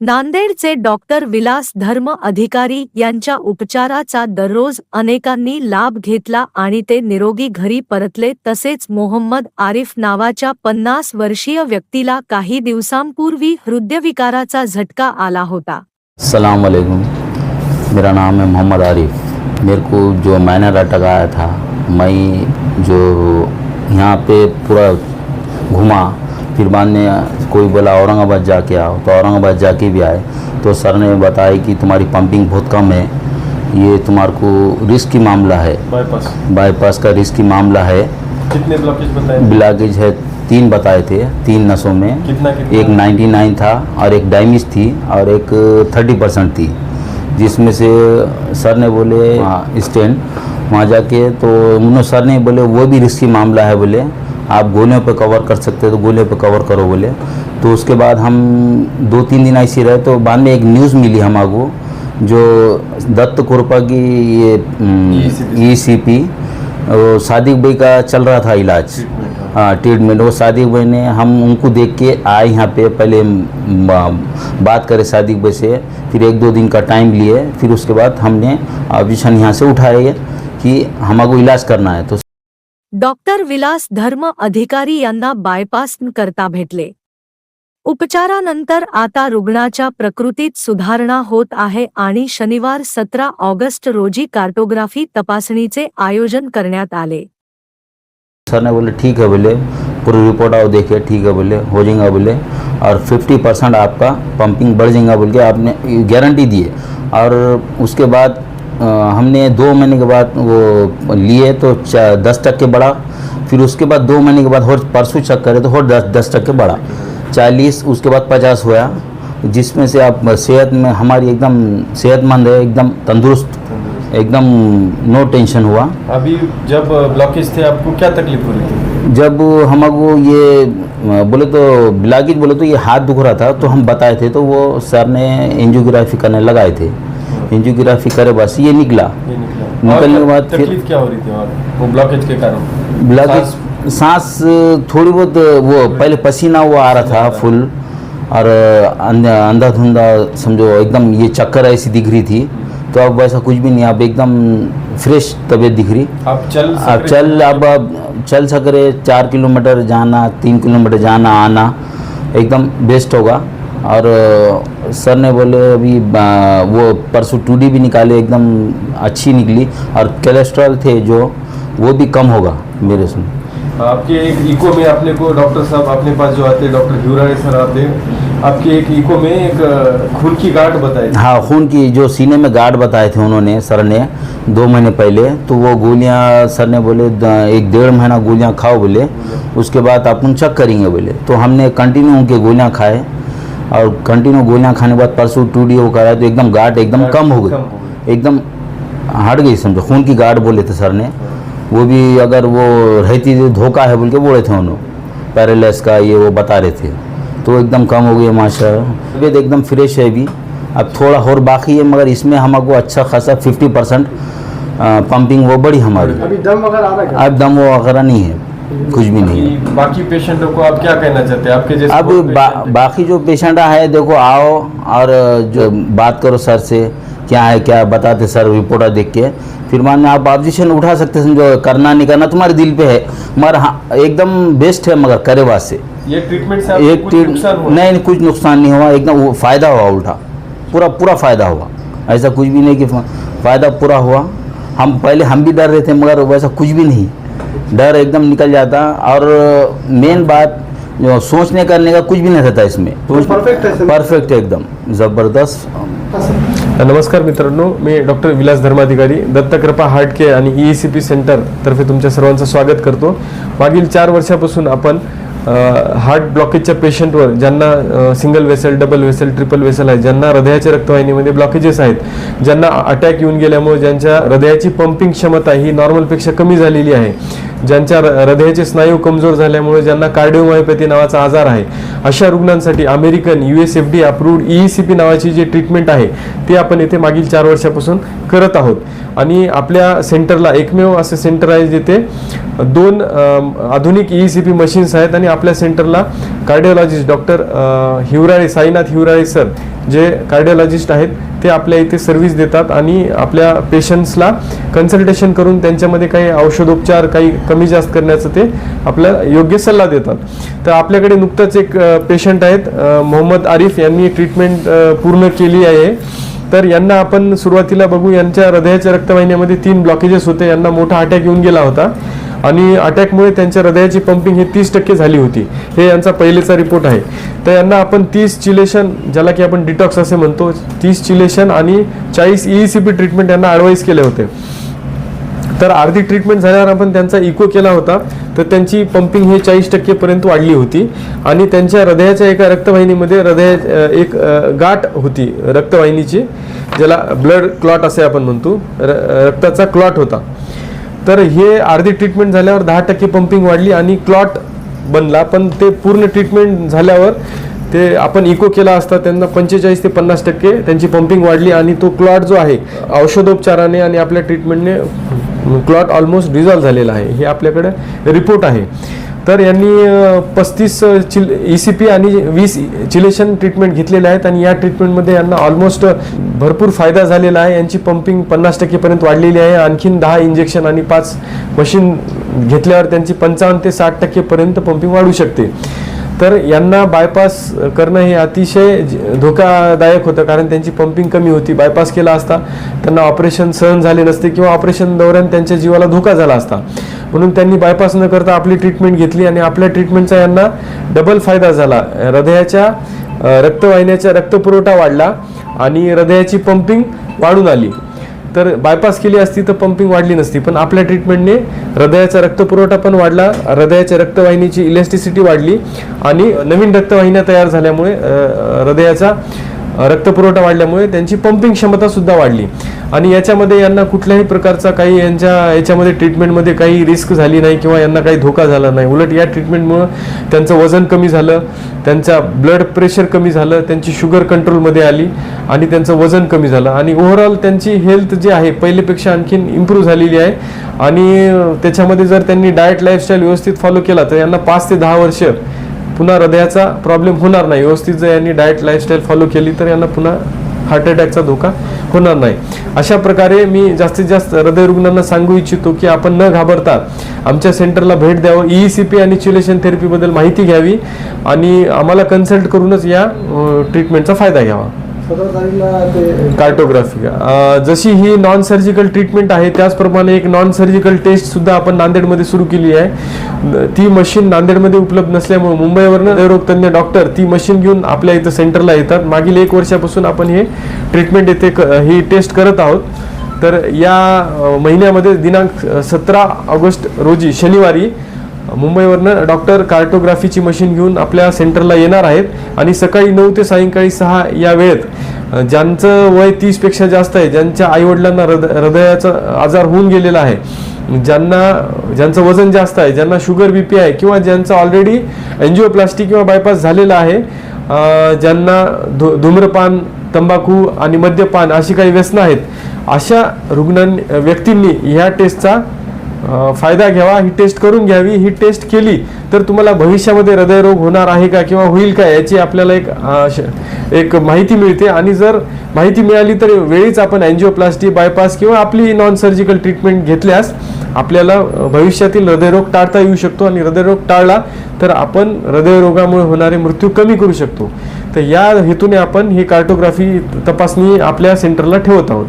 नांदेडचे डॉक्टर विलास धर्म अधिकारी यांच्या उपचाराचा दररोज अनेकांनी लाभ घेतला आणि ते निरोगी घरी परतले. तसेच मोहम्मद आरिफ नावाच्या पन्नास वर्षीय व्यक्तीला काही दिवसांपूर्वी हृदयविकाराचा झटका आला होता. सलाम मेरा नाम है मोहम्मद आरिफ. मेरे को जो माइनर अटैक आया था मैं जो यहाँ पे पूरा घुमा फिर बाद में कोई बोला औरंगाबाद जाके आओ। तो औरंगाबाद जाके भी आए। तो सर ने बताया कि तुम्हारी पंपिंग बहुत कम है। ये तुम्हारे को रिस्क की मामला है। बाईपास बाईपास का रिस्क की मामला है। कितने ब्लॉकेज बताए ब्लॉकेज है तीन बताए थे तीन नसों में। कितना कितना? एक 99 था और एक डायमिस थी और एक 30 परसेंट थी। जिसमें से सर ने बोले हाँ, स्टैंड वहाँ जाके तो उन्होंने सर ने बोले वो भी रिस्की मामला है बोले। आप गोलियों पे कवर कर सकते हो तो गोलियों पे कवर करो बोले। तो उसके बाद हम दो तीन दिन ऐसे रहे तो बाद में एक न्यूज़ मिली हमारे जो दत्त कुरपा की ये ई सी पी सादिक भाई का चल रहा था इलाज। ट्रीटमेंट वो सादिक भाई ने हम उनको देख के आए यहाँ पे पहले बात करे सादिक भाई से फिर एक दो दिन का टाइम लिए फिर उसके बाद हमने ऑडिशन यहाँ से उठाए कि हमको इलाज करना है तो डॉक्टर विलास धर्म अधिकारी यांना बायपास करता भेटले. उपचारानंतर आता रुग्णाच्या प्रकृतीत सुधारणा होत आहे आणि शनिवार सतरा ऑगस्ट रोजी कार्टोग्राफी तपासणीचे आयोजन करण्यात आले. सर ने बोले ठीक है बोले पूरी रिपोर्ट आओ देखिए ठीक है बोले हो जाएगा बोले और 50 परसेंट आपका पंपिंग बढ़ जाएगा बोल के आपने गारंटी दिए और उसके बाद अ, हमने दो महीने के बाद वो लिए तो दस टक्के बढ़ा। फिर उसके बाद दो महीने के बाद और परसों चेक करे तो और दस दस टक्के बढ़ा। चालीस उसके बाद पचास हुआ जिसमें से आप सेहत में हमारी एकदम सेहतमंद है एकदम तंदुरुस्त। एकदम नो टेंशन हुआ। अभी जब ब्लॉकेज थे आपको क्या तकलीफ़ हो रही थी? जब हमको ये बोले तो ब्लागिज बोले तो ये हाथ दुख रहा था तो हम बताए थे तो वो सर ने एंजियोग्राफी करने लगाए थे। एंजियोग्राफी करे बस ये निकला। ये निकला। निकलने के बाद फिर- तकलीफ़ क्या हो रही थी वो ब्लॉकेज के कारण? ब्लागिज सांस थोड़ी बहुत वो पहले पसीना वो आ रहा था फुल। और अंधा धुंधा समझो एकदम ये चक्कर ऐसी दिख रही थी। तो अब वैसा कुछ भी नहीं अब एकदम फ्रेश तबीयत दिख रही। आप चल अब चल अब अब चल सक रहे चार किलोमीटर जाना तीन किलोमीटर जाना आना एकदम बेस्ट होगा। और सर ने बोले अभी वो परसों टूडी भी निकाले एकदम अच्छी निकली। और कोलेस्ट्रॉल थे जो वो भी कम होगा मेरे से। आपके एक इको में अपने को डॉक्टर साहब अपने पास जो आते हैं डॉक्टर ह्यूराय सर आते हैं आपके एक इको में एक खून की गांठ बताई हाँ खून की जो सीने में गार्ड बताए थे उन्होंने सर ने दो महीने पहले तो वो गोलियाँ सर ने बोले एक डेढ़ महीना गोलियाँ खाओ बोले उसके बाद अपन चेक करेंगे बोले। तो हमने कंटिन्यू उनके गोलियाँ खाए और कंटिन्यू गोलियाँ खाने के बाद परसों टू डी वो कराया तो एकदम गार्ड एकदम कम हो गई। एकदम हट गई समझो खून की गार्ड बोले थे सर ने वो भी अगर वो रहती थी धोखा है बोल के बोले थे उन्होंने पैरालाइस का ये वो बता रहे थे। तो एकदम कम हो गई माशा तबीयत एकदम फ्रेश है अभी। अब थोड़ा और बाकी है मगर इसमें हमको अच्छा खासा फिफ्टी परसेंट पंपिंग वो बड़ी हमारी अभी दम वगैरह आ रहा है क्या? अब दम वो वगैरह नहीं है कुछ भी नहीं है। बाकी- पेशेंटों को आप क्या कहना चाहते हैं? आपके जैसे अब बा, बाकी जो पेशेंट है देखो आओ और जो बात करो सर से क्या है क्या बताते सर रिपोर्ट देख के। फिर मान में आप ऑब्जेक्शन उठा सकते हैं समझो करना नहीं करना तुम्हारे दिल पे है। मगर हाँ एकदम बेस्ट है मगर करे से। ये ट्रीटमेंट से एक ट्रीट नुकसान नहीं नहीं कुछ नुकसान नहीं हुआ एकदम फ़ायदा हुआ उल्टा। पूरा पूरा फ़ायदा हुआ। ऐसा कुछ भी नहीं कि फ़ायदा पूरा हुआ। हम पहले हम भी डर रहे थे मगर वैसा कुछ भी नहीं। डर एकदम निकल जाता। और मेन बात जो सोचने करने का कुछ भी नहीं रहता इसमें। परफेक्ट है परफेक्ट एकदम। ज़बरदस्त। नमस्कार मित्रांनो मी doctor Vilas Dharmadhikari Dattakrupa heart care आणि ई सी पी सेंटर तर्फे तुमच्या सर्वांचं स्वागत करतो. मागील चार वर्षापासून आपण हार्ट ब्लॉकेजच्या पेशंटवर ज्यांना single vessel double vessel triple vessel आहे ज्यांना हृदयाच्या रक्तवाहिनीमध्ये ब्लॉकेजेस आहेत ज्यांना अटॅक येऊन गेल्यामुळे ज्यांच्या हृदयाची पंपिंग क्षमता ही नॉर्मलपेक्षा कमी झालेली आहे ज्यांच्या हृदयाचे स्नायू कमजोर झाल्यामुळे ज्यांना कार्डिओमायोपॅथी नावाचा आजार आहे अशा रुग्णांसाठी American U S F D approved E C P नावाची जी ट्रीटमेंट आहे ती आपण येथे मागील चार वर्षापासून करत आहोत. आणि आपल्या सेंटरला एकमेव असं सेंटर आहे जिथे दोन आधुनिक ई सी पी मशीन्स आहेत आणि आपल्या सेंटरला cardiologist doctor Hiwrale Sainath Hiwrale sir जे कार्डिओलॉजिस्ट आहेत ते आपल्या इथे सर्व्हिस देतात आणि आपल्या पेशंट्सला कन्सल्टेशन करून त्यांच्यामध्ये काही औषधोपचार काही कमी जास्त करण्याचं ते आपल्याला योग्य सल्ला देतात. तर आपल्याकडे नुकतंच एक पेशंट आहेत मोहम्मद आरिफ यांनी ट्रीटमेंट पूर्ण केली आहे. तर यांना आपण सुरुवातीला बघू यांच्या हृदयाच्या रक्तवाहिन्यामध्ये तीन ब्लॉकेजेस होते यांना मोठा अटॅक येऊन गेला होता. आणि अटॅकमुळे त्यांच्या हृदयाची पंपिंग ही तीस टक्के झाली होती. हे यांचा पहिलेचा रिपोर्ट आहे. तर यांना आपण तीस चिलेशन ज्याला की आपण डिटॉक्स असे म्हणतो तीस चिलेशन आणि चाळीस ई सी पी ट्रीटमेंट यांना ॲडवाईस केले होते. तर अर्धी ट्रीटमेंट झाल्यावर आपण त्यांचा इको केला होता. तर त्यांची पंपिंग हे चाळीस टक्केपर्यंत वाढली होती. आणि त्यांच्या हृदयाच्या एका रक्तवाहिनीमध्ये हृदय एक गाठ होती रक्तवाहिनीची ज्याला ब्लड क्लॉट असे आपण म्हणतो. र- रक्ताचा क्लॉट होता. तर हे अर्धी ट्रीटमेंट झाल्यावर दहा टक्के पंपिंग वाढली आणि क्लॉट बनला. पण ते पूर्ण ट्रीटमेंट झाल्यावर ते आपण इको केला असता त्यांना पंचेचाळीस ते पन्नास टक्के त्यांची पंपिंग वाढली आणि तो क्लॉट जो आहे औषधोपचाराने आणि आपल्या ट्रीटमेंटने क्लॉट ऑलमोस्ट डिझॉल्व झालेला आहे. हे आपल्याकडे रिपोर्ट आहे. तर यांनी पस्तीस चिल ई सी पी आणि वीस चिलेशन ट्रीटमेंट घेतलेले आहेत आणि या ट्रीटमेंटमध्ये यांना ऑलमोस्ट भरपूर फायदा झालेला आहे. यांची पंपिंग पन्नास टक्केपर्यंत वाढलेली आहे. आणखीन दहा इंजेक्शन आणि पाच मशीन घेतल्यावर त्यांची पंचावन्न ते साठ टक्केपर्यंत पंपिंग वाढू शकते. तर यांना बायपास करणं हे अतिशय धोकादायक होतं कारण त्यांची पंपिंग कमी होती बायपास केला असता. त्यांना ऑपरेशन सहन झाले नसते किंवा ऑपरेशन दौऱ्यान त्यांच्या जीवाला धोका झाला असता. म्हणून त्यांनी बायपास न करता आपली ट्रीटमेंट घेतली आणि आपल्या ट्रीटमेंटचा यांना डबल फायदा झाला. हृदयाच्या रक्तवाहिन्याचा रक्तपुरवठा वाढला आणि हृदयाची पंपिंग वाढून आली. तर बायपास केली असती तर पंपिंग वाढली नसती. पण आपल्या ट्रीटमेंटने हृदयाचा रक्तपुरवठा पण वाढला हृदयाच्या रक्तवाहिनीची इलेस्टिसिटी वाढली आणि नवीन रक्तवाहिन्या तयार झाल्यामुळे हृदयाचा रक्तपुरवठा वाढल्यामुळे त्यांची पंपिंग क्षमता सुद्धा वाढली. आणि याच्यामध्ये यांना कुठल्याही प्रकारचा काही यांच्या याच्यामध्ये ट्रीटमेंटमध्ये काही रिस्क झाली नाही किंवा यांना काही धोका झाला नाही. उलट या ट्रीटमेंटमुळं त्यांचं वजन कमी झालं त्यांचा ब्लड प्रेशर कमी झालं त्यांची शुगर कंट्रोलमध्ये आली आणि त्यांचं वजन कमी झालं. आणि ओव्हरऑल त्यांची हेल्थ जी आहे पहिलेपेक्षा आणखीन इम्प्रूव्ह झालेली आहे. आणि त्याच्यामध्ये जर त्यांनी डाएट लाईफस्टाईल व्यवस्थित फॉलो केला तर यांना पाच ते दहा वर्ष पुन्हा हृदयाचा प्रॉब्लेम होणार नाही. व्यवस्थित जर यांनी डाएट लाईफस्टाईल फॉलो केली तर यांना पुन्हा हार्ट अटॅकचा धोका होणार नाही. अशा प्रकारे मी जास्तीत जास्त हृदय रुग्णांना सांगू इच्छितो की आपण न घाबरता आमच्या सेंटरला भेट द्यावं. ई सी पी आणि चिलेशन थेरपीबद्दल माहिती घ्यावी आणि आम्हाला कन्सल्ट करूनच या ट्रीटमेंटचा फायदा घ्यावा. कार्टोग्राफी जशी ही नॉन सर्जिकल ट्रीटमेंट आहे त्याचप्रमाणे एक नॉन सर्जिकल टेस्ट सुद्धा आपण नांदेडमध्ये सुरू केली आहे. ती मशीन नांदेडमध्ये उपलब्ध नसल्यामुळे मुंबईवरनं रोगतज्ञ डॉक्टर ती मशीन घेऊन आपल्या इथं सेंटरला येतात. मागील एक वर्षापासून आपण हे ट्रीटमेंट येथे क- ही टेस्ट करत आहोत. तर या महिन्यामध्ये दिनांक सतरा ऑगस्ट रोजी शनिवारी मुंबईवरनं डॉक्टर कार्टोग्राफीची मशीन घेऊन आपल्या सेंटरला येणार आहेत. आणि सकाळी नऊ ते सायंकाळी सहा या वेळेत ज्यांचं वय तीसपेक्षा जास्त आहे ज्यांच्या आईवडिलांना हृदय हृदयाचा आजार होऊन गेलेला आहे ज्यांना ज्यांचं वजन जास्त आहे ज्यांना शुगर बी पी आहे किंवा ज्यांचं ऑलरेडी एन्जिओप्लास्टी किंवा बायपास झालेला आहे ज्यांना धु धूम्रपान तंबाखू आणि मद्यपान अशी काही व्यसनं आहेत अशा रुग्णां व्यक्तींनी ह्या टेस्टचा फायदा घ्यावा ही टेस्ट करून घ्यावी ही टेस्ट केली तर तुम्हाला भविष्यामध्ये हृदयरोग होणार आहे का किंवा होईल का याची आपल्याला एक एक माहिती मिळते. आणि जर माहिती मिळाली तर वेळीच आपण अँजिओप्लास्टी बायपास किंवा आपली नॉन सर्जिकल ट्रीटमेंट घेतल्यास आपल्याला भविष्यातील हृदयरोग टाळता येऊ शकतो. आणि हृदयरोग टाळला तर आपण हृदयरोगामुळे होणारे मृत्यू कमी करू शकतो. तर या हेतूने आपण ही कार्टोग्राफी तपासणी आपल्या सेंटरला ठेवत आहोत.